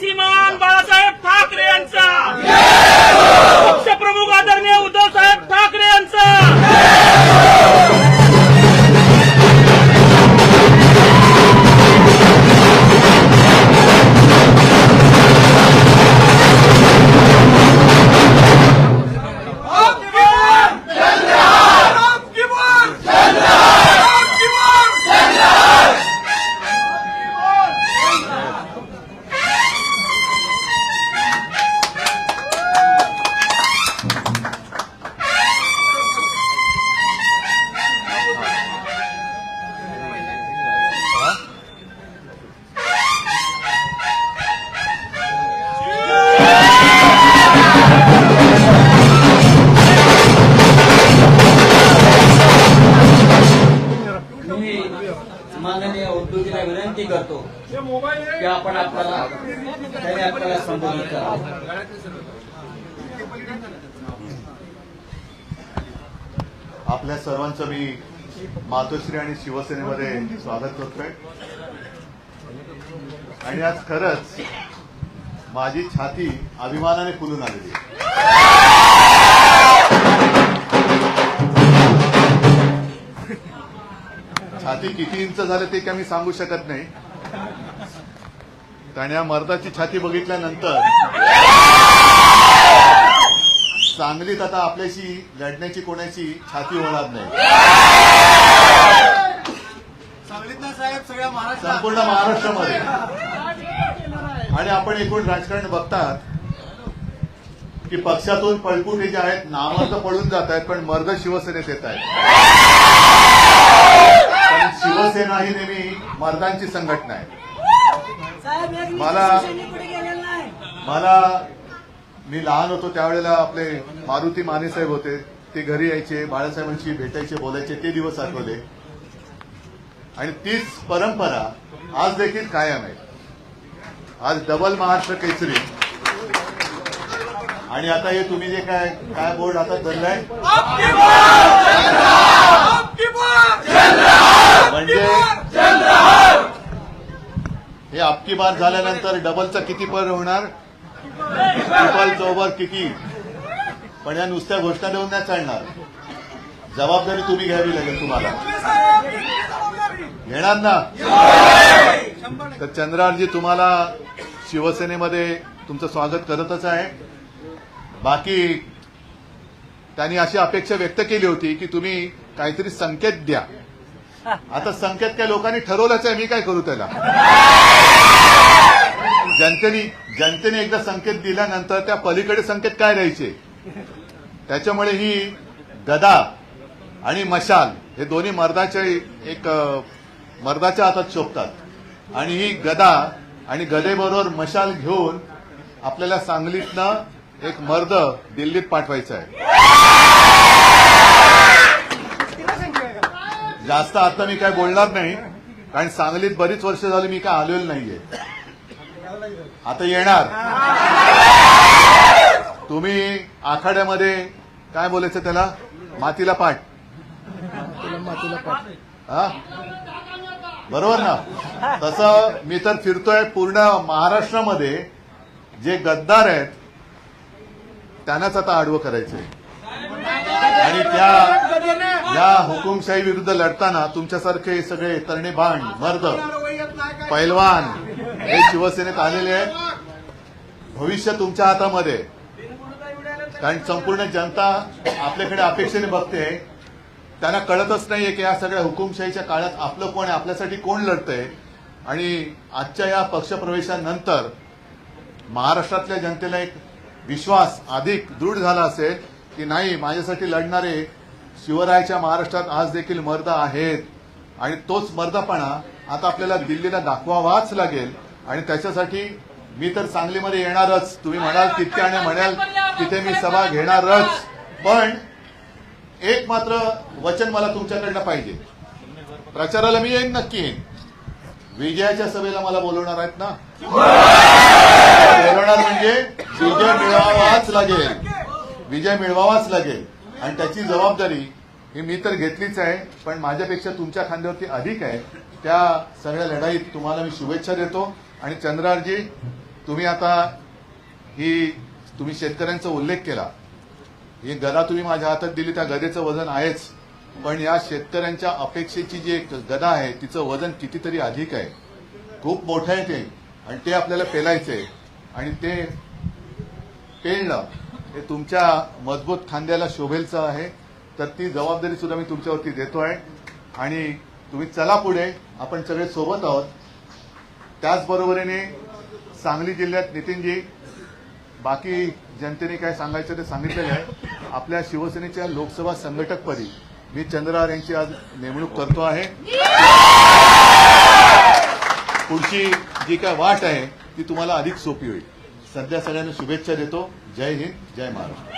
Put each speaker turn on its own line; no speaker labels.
સીમાન माननीय उद्योगीला विनंती करतो की आपण आपल्याला त्याने आपल्याला संबोधित करावं
आपल्या सर्वांचं मी मातोश्री आणि शिवसेनेमध्ये स्वागत करतोय. आणि आज खरंच माझी छाती अभिमानाने फुलून आलेली छाती किती इंच झाले ते काय मी सांगू शकत नाही. कारण या मर्दाची छाती बघितल्यानंतर सांगलीत आता आपल्याशी लढण्याची कोणाची छाती होणार नाही. संपूर्ण महाराष्ट्रामध्ये. आणि आपण एकूण राजकारण बघतात की पक्षातून पळपुटे जे आहेत नामर्द पळून जात आहेत पण मर्द शिवसेनेत येत आहेत. कारण शिवसेना ही नेहमी मर्दांची संघटना आहे. मला मला मी लहान होतो त्यावेळेला आपले मारुती माने साहेब होते. ते घरी यायचे बाळासाहेबांशी भेटायचे बोलायचे ते दिवस आठवले. आणि तीच परंपरा आज देखील कायम आहे. आज डबल महाराष्ट्र केसरी. आणि आता हे तुम्ही जे काय काय बोर्ड हातात धरलाय? म्हणजे हे आपकी बार झाल्यानंतर डबलचा किती पर होणार? ट्रिपल चौबर किती? पण या नुसत्या घोषणा देऊन नाही चालणार. जबाबदारी तुम्ही घ्यावी लागेल तुम्हाला. घेणार ना? तर चंद्रारजी तुम्हाला शिवसेनेमध्ये तुमचं स्वागत करतच आहे. बाकी त्यांनी अशी अपेक्षा व्यक्त केली होती की तुम्ही काहीतरी संकेत द्या. आता संकेत काय लोकांनी ठरवलंच आहे मी काय करू त्याला? जनतेने जनतेने एकदा संकेत दिल्यानंतर त्या पलीकडे संकेत काय द्यायचे त्याच्यामुळे ही गदा आणि मशाल हे दोन्ही मर्दाच्या एक मर्दाच्या हातात शोभतात. आणि ही गदा आणि गदेबरोबर मशाल घेऊन आपल्याला सांगलीतनं एक मर्द दिल्लीत पाठवायचा आहे. जास्त आता मी काय बोलणार नाही कारण सांगलीत बरीच वर्ष झाली मी काय आलेलो नाहीये. आता येणार. तुम्ही आखाड्यामध्ये काय बोलायचं त्याला? मातीला पाठ. हा? बरोबर ना? तसं मी तर फिरतोय पूर्ण महाराष्ट्रामध्ये. जे गद्दार आहेत त्यांनाच आता आडवं करायचंय. आणि त्या या हुकुमशाही विरुद्ध लढताना तुमच्यासारखे सगळे तरणे भांड मर्द पैलवान हे शिवसेनेत आलेले आहेत. भविष्य तुमच्या हातामध्ये. कारण संपूर्ण जनता आपल्याकडे अपेक्षेने बघते. त्यांना कळतच नाहीये की या सगळ्या हुकुमशाहीच्या काळात आपलं कोण आहे आपल्यासाठी कोण लढतंय. आणि आजच्या या पक्षप्रवेशानंतर महाराष्ट्रातल्या जनतेला एक विश्वास अधिक दृढ झाला असेल की नाही माझ्यासाठी लढणारे शिवरायाच्या महाराष्ट्रात आज देखील मर्द आहेत. आणि तोच मर्दपणा आता आपल्याला दिल्लीला दाखवावाच लागेल. आणि त्याच्यासाठी मी तर सांगलीमध्ये येणारच. तुम्ही म्हणाल तितके आणि म्हणाल तिथे मी सभा घेणारच. पण एक मात्र वचन मला तुमच्याकडनं पाहिजे. प्रचाराला मी येईन नक्की येईन. विजयाच्या सभेला मला बोलवणार आहेत ना? बोलवणार म्हणजे विजय मिळवावाच लागेल. विजय मिळवावाच लागेल. आणि त्याची जबाबदारी ही मी तर घेतलीच आहे पण माझ्यापेक्षा तुमच्या खांद्यावरती अधिक आहे. त्या सगळ्या लढाईत तुम्हाला मी शुभेच्छा देतो. आणि चंद्रारजी तुम्ही आता ही तुम्ही शेतकऱ्यांचा उल्लेख केला. ही गदा तुम्ही माझ्या हातात दिली त्या गदेचं वजन आहेच. पण या शेतकऱ्यांच्या अपेक्षेची जी एक गदा आहे तिचं वजन कितीतरी अधिक आहे. खूप मोठं आहे ते. आणि ते आपल्याला पेलायचं आहे आणि ते पेलणं हे तुमच्या मजबूत खांद्याला शोभेलचं आहे. तर ती जबाबदारी सुद्धा मी तुमच्यावरती देतो आहे. आणि तुम्ही चला पुढे. आपण सगळे सोबत आहोत. त्याचबरोबरीने सांगली जिल्ह्यात नितीनजी बाकी जनतेने काय सांगायचं ते सांगितलेलं आहे. आपल्या शिवसेनेच्या लोकसभा संघटकपदी मी चंद्रहार यांची आज नेमणूक करतो आहे. पुढची जी काय वाट आहे ती तुम्हाला अधिक सोपी होईल. सध्या सगळ्यांना शुभेच्छा देतो. जय हिंद जय महाराष्ट्र.